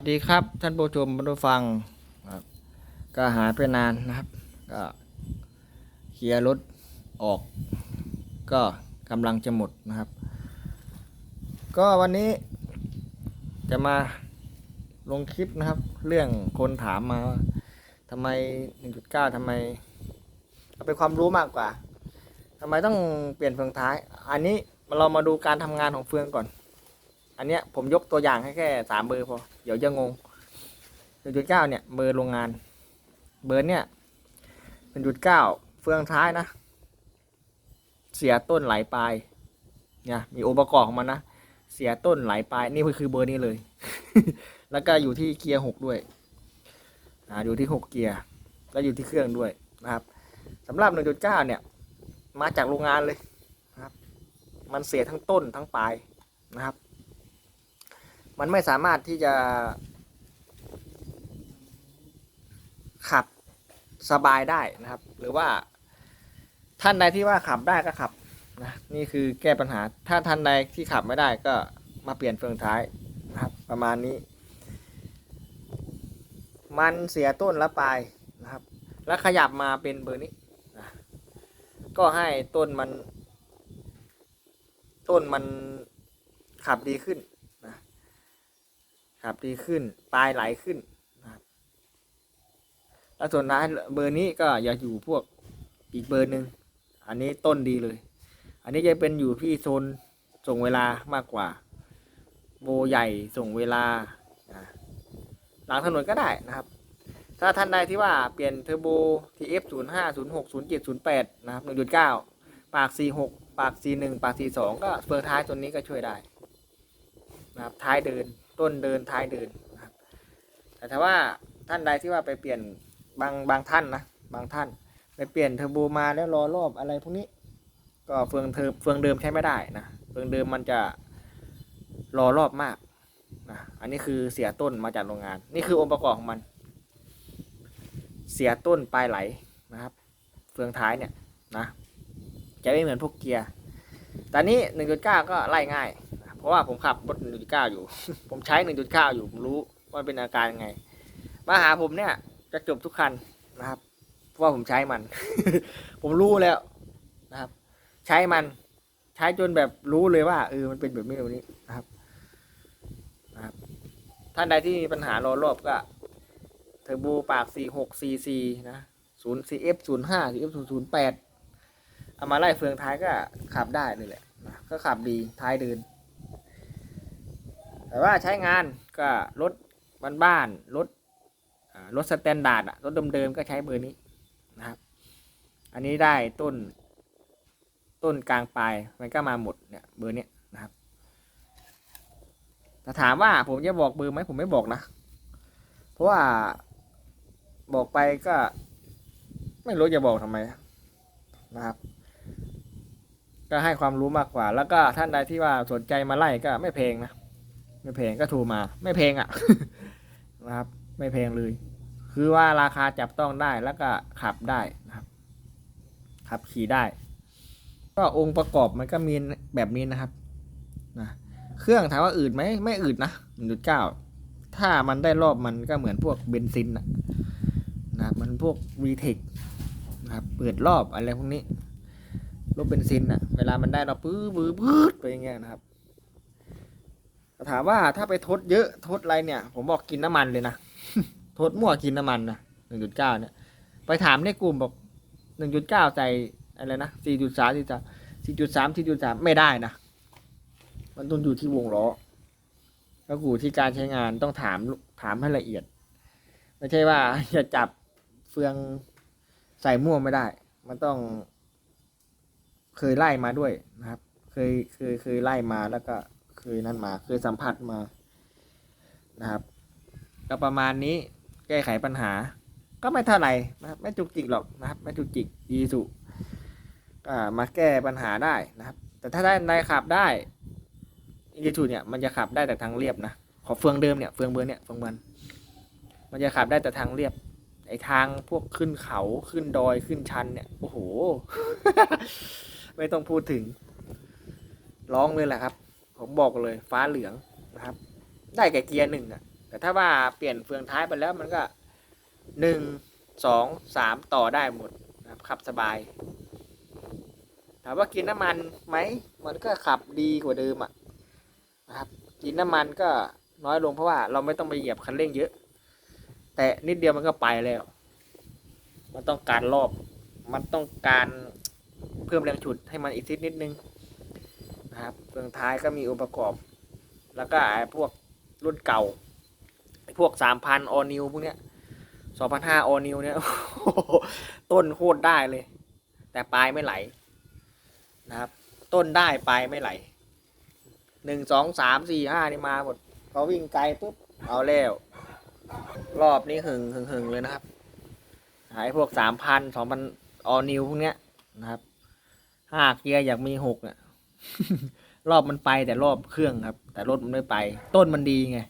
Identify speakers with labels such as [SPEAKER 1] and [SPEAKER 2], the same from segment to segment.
[SPEAKER 1] สวัสดีครับท่านผู้ชมผู้ฟังครับ ก็หายไปนานนะครับ ก็เคลียร์รถออก ก็กำลังจะหมดนะครับ ก็วันนี้จะมาลงคลิปนะครับ เรื่องคนถามมาว่าทำไม 1.9ทำไม เอาเป็นความรู้มากกว่าทำไมต้องเปลี่ยนเฟืองท้าย อันนี้เรามาดูการทำงานของเฟืองก่อน อันเนี้ยผมยกตัวอย่างให้แค่สามเบอร์พอ ดี๋ยวจะงงหนึ่งจุดเก้าเนี่ยเบอร์โรงงาน เบอร์เนี่ยหนึ่งจุดเก้าเฟืองท้ายนะ เสียต้นไหลปลายเนี่ยมีองค์ประกอบของมันนะ เสียต้นไหลปลายนี่คือเบอร์นี้เลย แล้วก็อยู่ที่เกียร์หกด้วยอ่าอยู่ที่หกเกียร์แล้วอยู่ที่เครื่องด้วยนะครับสำหรับหนึ่งจุดเก้าเนี่ยมาจากโรงงานเลยนะครับ มันเสียทั้งต้นทั้งปลายนะครับ มันไม่สามารถที่จะ ขับสบายได้นะครับ หรือว่าท่านใดที่ว่าขับได้ก็ขับนะนี่คือแก้ปัญหา ถ้าท่านใดที่ขับไม่ได้ก็มาเปลี่ยนเฟืองท้ายนะครับ ประมาณนี้ มันเสียต้นและปลายนะครับ แล้วขยับมาเป็นเบอร์นี้นะก็ให้ต้นมัน ต้นมันขับดีขึ้น ครับ ดีขึ้น ปลายไหลขึ้นนะครับแล้วส่วนท้ายเบอร์นี้ก็อย่าอยู่พวกอีกเบอร์หนึ่งอันนี้ต้นดีเลย อันนี้จะเป็นอยู่ที่โซนส่งเวลามากกว่า โบใหญ่ส่งเวลาหลังถนนก็ได้นะครับ ถ้าท่านใดที่ว่าเปลี่ยนเทอร์โบ TF 0 5 0 6 0 7 0 8 นะครับ 1.9 ปาก 46 ปาก 41 ปาก 42 ก็เฟืองท้ายตัวนี้ก็ช่วยได้นะครับท้ายเดิน ต้นเดินท้ายเดินนะครับแต่ถ้าว่าท่านใดที่ว่าไปเปลี่ยนบางบางท่านนะบางท่านไปเปลี่ยนเทอร์โบมาแล้วรอรอบอะไรพวกนี้ ก็เฟืองเทอร์เฟืองเดิมใช้ไม่ได้นะเฟืองเดิมมันจะรอรอบมากนะอันนี้คือเสียต้นมาจากโรงงาน นี่คือองค์ประกอบของมัน เสียต้นปลายไหลนะครับ เฟืองท้ายเนี่ยนะจะไม่เหมือนพวกเกียร์ตอนนี้ 1.9 ก็ไล่ง่าย เพราะว่าผมขับรถ1.9อยู่ ผมใช้ 1.9 อยู่ ผมรู้ว่าเป็นอาการยังไง มาหาผมเนี่ย จะจบทุกคันนะครับ เพราะว่าผมใช้มัน ผมรู้แล้วนะครับ ใช้มัน ใช้จนแบบรู้เลยว่าเออมันเป็นแบบนี้แบบนี้นะครับนะครับ ท่านใดที่มีปัญหารอรอบก็เทอร์โบปาก 46 cc นะ0 cf 05 cf 008เอามาไล่เฟืองท้ายก็ขับได้เลยแหละนะก็ขับดีท้ายเดิน แต่ว่าใช้งานก็รถบ้านๆรถรถสแตนดาร์ดอะรถเดิมๆก็ใช้เบอร์นี้นะครับ อันนี้ได้ต้นต้นกลางปลายมันก็มาหมดเนี่ยเบอร์เนี้ยนะครับแต่ถามว่าผมจะบอกเบอร์ไหมผมไม่บอกนะ เพราะว่าบอกไปก็ไม่รู้จะบอกทำไมนะครับ ก็ให้ความรู้มากกว่า แล้วก็ท่านใดที่ว่าสนใจมาไล่ก็ไม่เพลงนะ ไม่แพงก็โทรมา ไม่แพงอะ่ะนะครับ ไม่แพงเลย คือว่าราคาจับต้องได้แล้วก็ขับได้นะครับ ขับขี่ได้ ก็องค์ประกอบมันก็มีแบบนี้นะครับนะเครื่องถามว่าอืดไหมไม่อืดนะ1.9ถ้ามันได้รอบมันก็เหมือนพวกเบนซินนะนะมันพวกวีเทคนะครับเปิดรอบอะไรพวกนี้รถเบนซินอะเวลามันได้เรอบปื้อปื้อปื้ดไปอย่างเงี้ยนะครับ ถามว่าถ้าไปทดเยอะทดอะไรเนี่ย ผมบอกกินน้ำมันเลยนะทดมั่วกินน้ำมันนะหนึ่งจุดเก้าเนี่ย ไปถามในกลุ่มบอกหนึ่งจุดเก้าใจอะไรนะสี่จุดสามสี่จุดสี่จุดสามสี่จุดสามไม่ได้นะ มันต้องอยู่ที่วงล้อก็อยู่ที่การใช้งานต้องถามถามให้ละเอียด ไม่ใช่ว่าจะจับเฟืองใส่มั่วไม่ได้ มันต้อง เคยไล่มาด้วยนะครับ เคยเคยเคยไล่มาแล้วก็ ยนั่นมา เคยสัมผัสมานะครับ ก็ประมาณนี้แก้ไขปัญหา ก็ไม่เท่าไหร่นะครับไม่จุกจิกหรอกนะครับ ไม่จุกจิกดีสุก็มาแก้ปัญหาได้นะครับ แต่ถ้าได้ในขับได้อีจูเนี่ยมันจะขับได้แต่ทางเรียบนะขอเฟืองเดิมเนี่ยเฟืองเบอร์เนี่ยเฟืองมันมันจะขับได้แต่ทางเรียบไอทางพวกขึ้นเขาขึ้นดอยขึ้นชันเนี่ยโอ้โห ไม่ต้องพูดถึงร้องเลยแหละครับ ผมบอกเลยฟ้าเหลืองนะครับ ได้แก่เกียร์หนึ่งอะแต่ถ้าว่าเปลี่ยนเฟืองท้ายไปแล้วมันก็หนึ่งสองสามต่อได้หมดนะครับขับสบาย ถามว่ากินน้ำมันไหม มันก็ขับดีกว่าเดิมอะนะครับกินน้ำมันก็น้อยลงเพราะว่าเราไม่ต้องไปเหยียบคันเร่งเยอะ แต่นิดเดียวมันก็ไปแล้ว มันต้องการรอบ มันต้องการเพิ่มแรงฉุดให้มันอีกนิดนิดนึง รับเฟืองท้ายก็มีองค์ประกอบ แล้วก็ไอ้พวกรุ่นเก่าพวกสามพันออนิวพวกเนี้ยสองพันห้าออนิวเนี่ยต้นโคตรได้เลย แต่ปลายไม่ไหลนะครับ ต้นได้ปลายไม่ไหลหนึ่งสองสามสี่ห้านี่มาหมดพอวิ่งไกลปุ๊บเอาแล้วรอบนี้หึงหึงหึงเลยนะครับ หายพวกสามพันสองพันออนิวพวกเนี้ยนะครับห้าเกียร์อยากมีหกอะ รอบมันไปแต่รอบเครื่องครับ แต่รถมันไม่ไป ต้นมันดีไง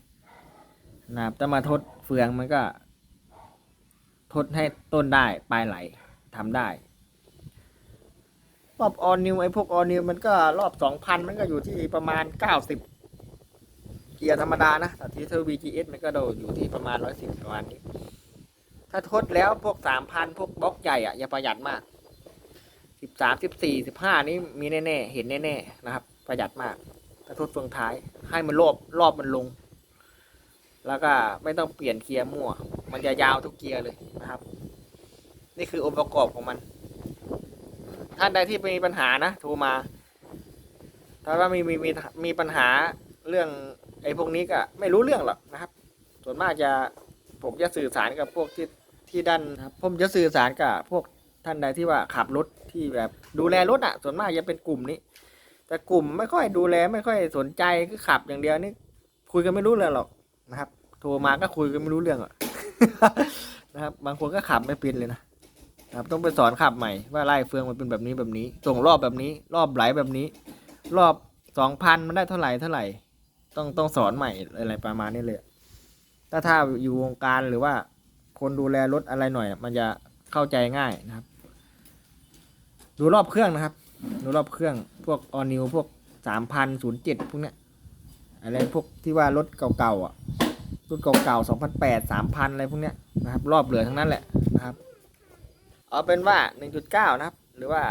[SPEAKER 1] นะครับถ้ามาทดเฟืองมันก็ ทดให้ต้นได้ปลายไหลทำได้รอบออนิวไอ้พวกออนิวมันก็รอบสองพันมันก็อยู่ที่ประมาณเก้าสิบเกียร์ธรรมดานะแต่ที่เทอร์ VGS มันก็โดอยู่ที่ประมาณร้อยสิบประมาณนี้ ถ้าทดแล้วพวกสามพันพวกบล็อกใหญ่อะอย่าประหยัดมากสิบสามสิบสี่สิบห้านี่มีแน่ ๆ เห็นแน่ ๆ นะครับ ประหยัดมากถ้าทดเฟืองท้าย ให้มันรอบรอบมันลง แล้วก็ไม่ต้องเปลี่ยนเกียร์มั่ว มันจะยาวทุกเกียร์เลยนะครับ นี่คือองค์ประกอบของมัน ท่านใดที่มีปัญหานะโทรมาถ้าว่ามีมีมีมีปัญหาเรื่องไอ้พวกนี้ก็ไม่รู้เรื่องหรอกนะครับ ส่วนมากจะผมจะสื่อสารกับพวกที่ที่ด้านนะครับผมจะสื่อสารกับพวกท่านใดที่ว่าขับรถที่แบบดูแลรถอะ ส่วนมากจะเป็นกลุ่มนี้ แต่กลุ่มไม่ค่อยดูแลไม่ค่อยสนใจคือขับอย่างเดียวนี่คุยกันไม่รู้เรื่องหรอกนะครับโทรมาก็คุยกันไม่รู้เรื่องอะนะครับ บางคนก็ขับไม่เป็นเลยนะครับ ต้องไปสอนขับใหม่ว่าไล่เฟืองมันเป็นแบบนี้แบบนี้ ส่งรอบแบบนี้ รอบไหลแบบนี้ รอบสองพันมันได้เท่าไหร่เท่าไหร่ ต้องต้องสอนใหม่อะไรประมาณนี้เลยถ้าถ้าอยู่วงการหรือว่า คนดูแลรถอะไรหน่อย มันจะเข้าใจง่ายนะครับ ดูรอบเครื่องนะครับ ดูรอบเครื่องพวกออนิวพวกสามพันศูนย์เจ็ดพวกเนี้ยอะไรพวกที่ว่ารถเก่าๆอะรุ่นเก่าๆสองพันแปดสามพันอะไรพวกเนี้ยนะครับ รอบเหลือทั้งนั้นแหละนะครับ เอาเป็นว่า1.9นะครับ หรือว่า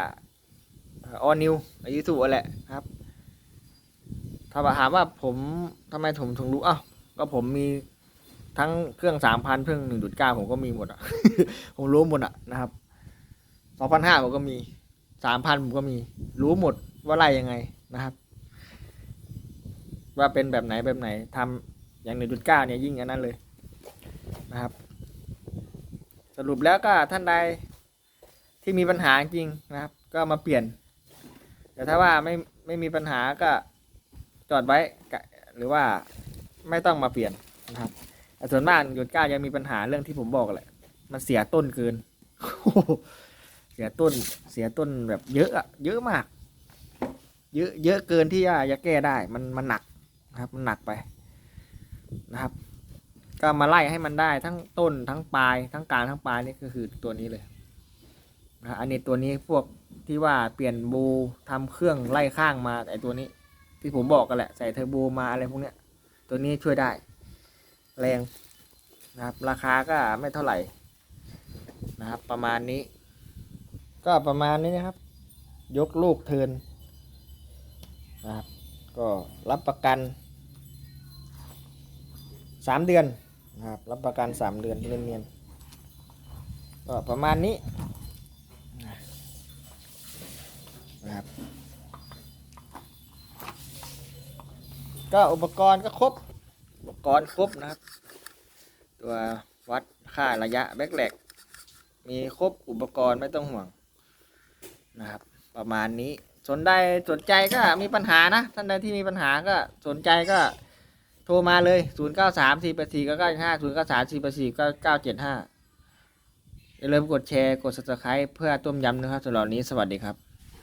[SPEAKER 1] ออนิวอายุสูแหละครับ ถ้าถามว่าผมทำไมผมถึงรู้อ้าวก็ผมมีทั้งเครื่อง3,000เครื่อง1.9ผมก็มีหมดอะ ผมรู้หมดอะนะครับ2,500ผมก็มี 3,000ผมก็มี รู้หมดว่าไล่ยังไงนะครับ ว่าเป็นแบบไหนแบบไหนทำอย่าง1.9เก้าเนี่ยยิ่งอันนั้นเลยนะครับ สรุปแล้วก็ท่านใดที่มีปัญหาจริงนะครับ ก็มาเปลี่ยน แต่ถ้าว่าไม่ไม่มีปัญหาก็จอดไว้หรือว่าไม่ต้องมาเปลี่ยนนะครับแต่ส่วนมากหยุดก้ายังมีปัญหาเรื่องที่ผมบอกแหละ มันเสียต้นเกิน เสียต้นเสียต้นแบบเยอะอะเยอะมาก เยอะเยอะเกินที่จะจะแก้ได้มันมันหนักนะครับมันหนักไปนะครับ ก็มาไล่ให้มันได้ทั้งต้นทั้งปลายทั้งกลางทั้งปลายนี่ก็คือตัวนี้เลยนะอันนี้ตัวนี้พวกที่ว่าเปลี่ยนบูทำเครื่องไล่ข้างมาไอตัวนี้ ที่ผมบอกกันแหละใส่เทอร์โบมาอะไรพวกเนี้ย ตัวนี้ช่วยได้ แรงนะครับ ราคาก็ไม่เท่าไหร่นะครับ ประมาณนี้ ก็ประมาณนี้นะครับ ยกลูกเทินนะครับ ก็รับประกันสามเดือนนะครับ รับประกันสามเดือนเนียนๆก็ประมาณนี้นะครับ ก็อุปกรณ์ก็ครบ อุปกรณ์ครบนะครับ ตัววัดค่าระยะแบกแหลกมีครบอุปกรณ์ไม่ต้องห่วง นะครับ ประมาณนี้สนใจสนใจก็มีปัญหานะ ท่านใดที่มีปัญหาก็สนใจก็โทรมาเลย 0 9 3 4 8 4 9 9 5 0 9 3 4 8 4 9 9 7 5อย่าลืมกดแชร์ กด subscribe เพื่อต้มยำนะครับสำหรับนี้สวัสดีครับ